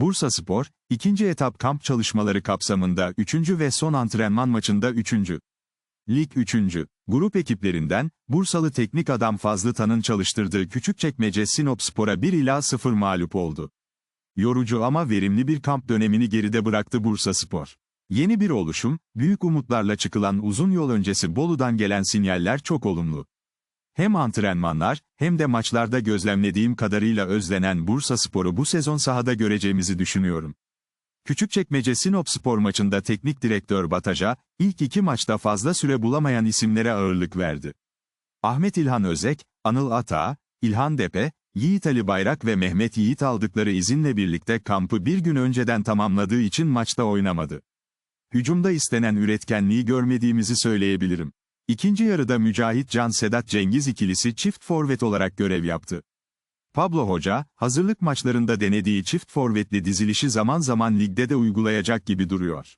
Bursa Spor, ikinci etap kamp çalışmaları kapsamında 3. ve son antrenman maçında 3. Lig 3. Grup ekiplerinden, Bursalı teknik adam Fazlı Tan'ın çalıştırdığı Küçükçekmece Sinop Spor'a 1 ila 0 mağlup oldu. Yorucu ama verimli bir kamp dönemini geride bıraktı Bursa Spor. Yeni bir oluşum, büyük umutlarla çıkılan uzun yol öncesi Bolu'dan gelen sinyaller çok olumlu. Hem antrenmanlar, hem de maçlarda gözlemlediğim kadarıyla özlenen Bursa Spor'u bu sezon sahada göreceğimizi düşünüyorum. Küçükçekmece Sinop Spor maçında teknik direktör Bataja, ilk iki maçta fazla süre bulamayan isimlere ağırlık verdi. Ahmet İlhan Özek, Anıl Ata, İlhan Depe, Yiğit Ali Bayrak ve Mehmet Yiğit aldıkları izinle birlikte kampı bir gün önceden tamamladığı için maçta oynamadı. Hücumda istenen üretkenliği görmediğimizi söyleyebilirim. İkinci yarıda Mücahit Can Sedat Cengiz ikilisi çift forvet olarak görev yaptı. Pablo Hoca, hazırlık maçlarında denediği çift forvetli dizilişi zaman zaman ligde de uygulayacak gibi duruyor.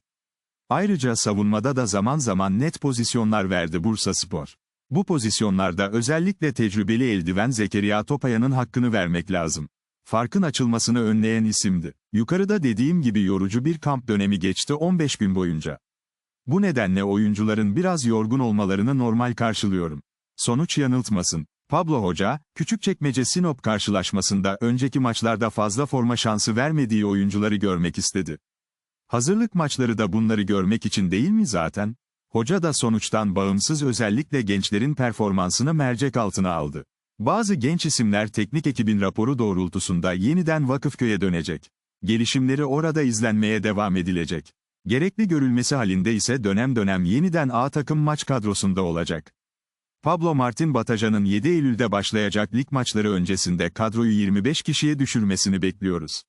Ayrıca savunmada da zaman zaman net pozisyonlar verdi Bursa Spor. Bu pozisyonlarda özellikle tecrübeli eldiven Zekeriya Topaya'nın hakkını vermek lazım. Farkın açılmasını önleyen isimdi. Yukarıda dediğim gibi yorucu bir kamp dönemi geçti 15 gün boyunca. Bu nedenle oyuncuların biraz yorgun olmalarını normal karşılıyorum. Sonuç yanıltmasın. Pablo Hoca, Küçükçekmece Sinop karşılaşmasında önceki maçlarda fazla forma şansı vermediği oyuncuları görmek istedi. Hazırlık maçları da bunları görmek için değil mi zaten? Hoca da sonuçtan bağımsız özellikle gençlerin performansını mercek altına aldı. Bazı genç isimler teknik ekibin raporu doğrultusunda yeniden Vakıfköy'e dönecek. Gelişimleri orada izlenmeye devam edilecek. Gerekli görülmesi halinde ise dönem dönem yeniden A takım maç kadrosunda olacak. Pablo Martin Batajan'ın 7 Eylül'de başlayacak lig maçları öncesinde kadroyu 25 kişiye düşürmesini bekliyoruz.